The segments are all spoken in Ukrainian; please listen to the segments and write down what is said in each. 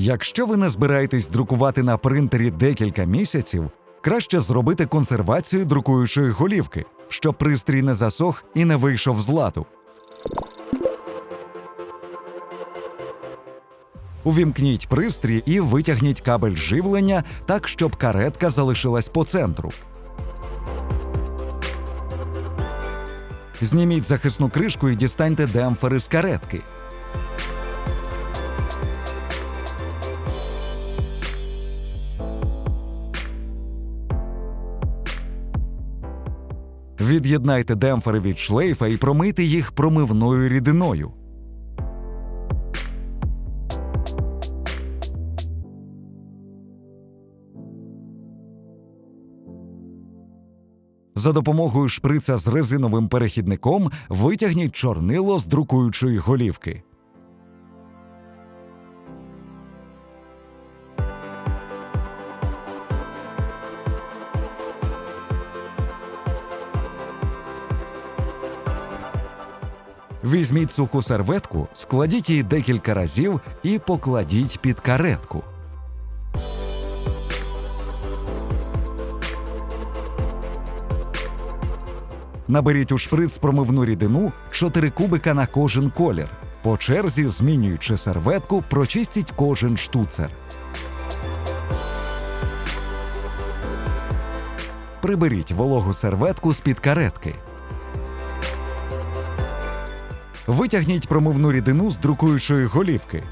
Якщо ви не збираєтесь друкувати на принтері декілька місяців, краще зробити консервацію друкуючої голівки, щоб пристрій не засох і не вийшов з ладу. Увімкніть пристрій і витягніть кабель живлення так, щоб каретка залишилась по центру. Зніміть захисну кришку і дістаньте демпфери з каретки. Від'єднайте демпфери від шлейфа і промийте їх промивною рідиною. За допомогою шприца з резиновим перехідником витягніть чорнило з друкуючої голівки. Візьміть суху серветку, складіть її декілька разів і покладіть під каретку. Наберіть у шприц промивну рідину 4 кубика на кожен колір. По черзі, змінюючи серветку, прочистіть кожен штуцер. Приберіть вологу серветку з-під каретки. Витягніть промивну рідину з друкуючої голівки.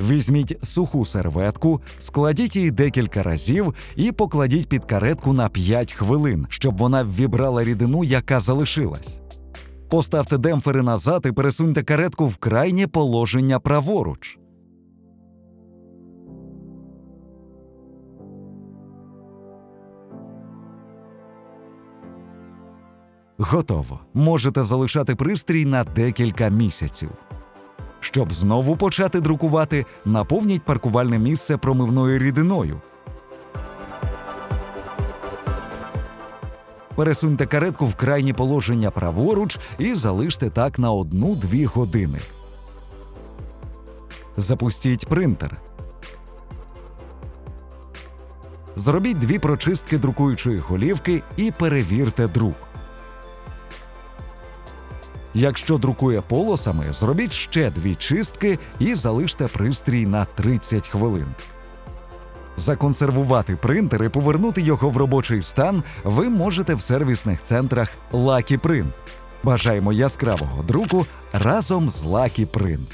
Візьміть суху серветку, складіть її декілька разів і покладіть під каретку на 5 хвилин, щоб вона ввібрала рідину, яка залишилась. Поставте демпфери назад і пересуньте каретку в крайнє положення праворуч. Готово. Можете залишати пристрій на декілька місяців. Щоб знову почати друкувати, наповніть паркувальне місце промивною рідиною. Пересуньте каретку в крайнє положення праворуч і залиште так на 1-2 години. Запустіть принтер. Зробіть дві прочистки друкуючої голівки і перевірте друк. Якщо друкує полосами, зробіть ще дві чистки і залиште пристрій на 30 хвилин. Законсервувати принтер і повернути його в робочий стан ви можете в сервісних центрах Lucky Print. Бажаємо яскравого друку разом з Lucky Print.